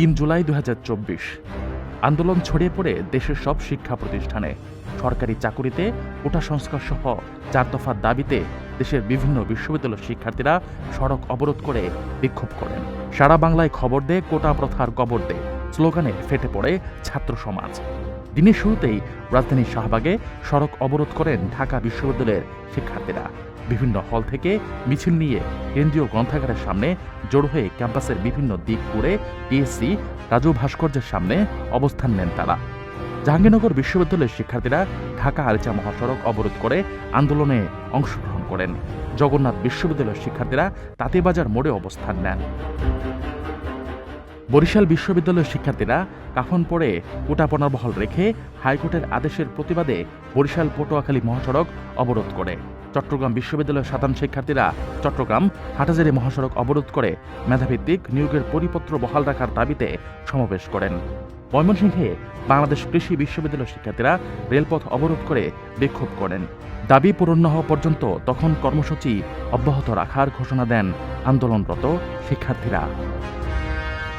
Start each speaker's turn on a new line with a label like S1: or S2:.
S1: তিন জুলাই দু হাজার চব্বিশ। আন্দোলন ছড়িয়ে পড়ে দেশের সব শিক্ষা প্রতিষ্ঠানে। সরকারি চাকুরিতে কোটা সংস্কার সহ চার দফার দাবিতে দেশের বিভিন্ন বিশ্ববিদ্যালয়ের শিক্ষার্থীরা সড়ক অবরোধ করে বিক্ষোভ করেন। সারা বাংলায় খবর দে, কোটা প্রথার কবর দে। স্লোগানে ফেটে পড়ে ছাত্র সমাজ। দিনের শুরুতেই রাজধানীর শাহবাগে সড়ক অবরোধ করেন ঢাকা বিশ্ববিদ্যালয়ের শিক্ষার্থীরা। বিভিন্ন হল থেকে মিছিল নিয়ে কেন্দ্রীয় গ্রন্থাগারের সামনে জড়ো হয়ে ক্যাম্পাসের বিভিন্ন দিক ঘুরে টিএসসি, রাজু ভাস্কর্যের সামনে অবস্থান নেন তারা। জাহাঙ্গীরনগর বিশ্ববিদ্যালয়ের শিক্ষার্থীরা ঢাকা আরিচা মহাসড়ক অবরোধ করে আন্দোলনে অংশগ্রহণ করেন। জগন্নাথ বিশ্ববিদ্যালয়ের শিক্ষার্থীরা তাঁতিবাজার মোড়ে অবস্থান নেন। বরিশাল বিশ্ববিদ্যালয়ের শিক্ষার্থীরা কাফন পরে কোটা পুনর্বহাল রেখে হাইকোর্টের আদেশের প্রতিবাদে বরিশাল পটুয়াখালী মহাসড়ক অবরোধ করে। চট্টগ্রাম বিশ্ববিদ্যালয়ের সাধারণ শিক্ষার্থীরা চট্টগ্রাম হাটাজারি মহাসড়ক অবরোধ করে মেধাভিত্তিক নিয়োগের পরিপত্র বহাল রাখার দাবিতে সমাবেশ করেন। ময়মনসিংহে বাংলাদেশ কৃষি বিশ্ববিদ্যালয়ের শিক্ষার্থীরা রেলপথ অবরোধ করে বিক্ষোভ করেন। দাবি পূরণ না হওয়া পর্যন্ত তখন কর্মসূচি অব্যাহত রাখার ঘোষণা দেন আন্দোলনরত শিক্ষার্থীরা।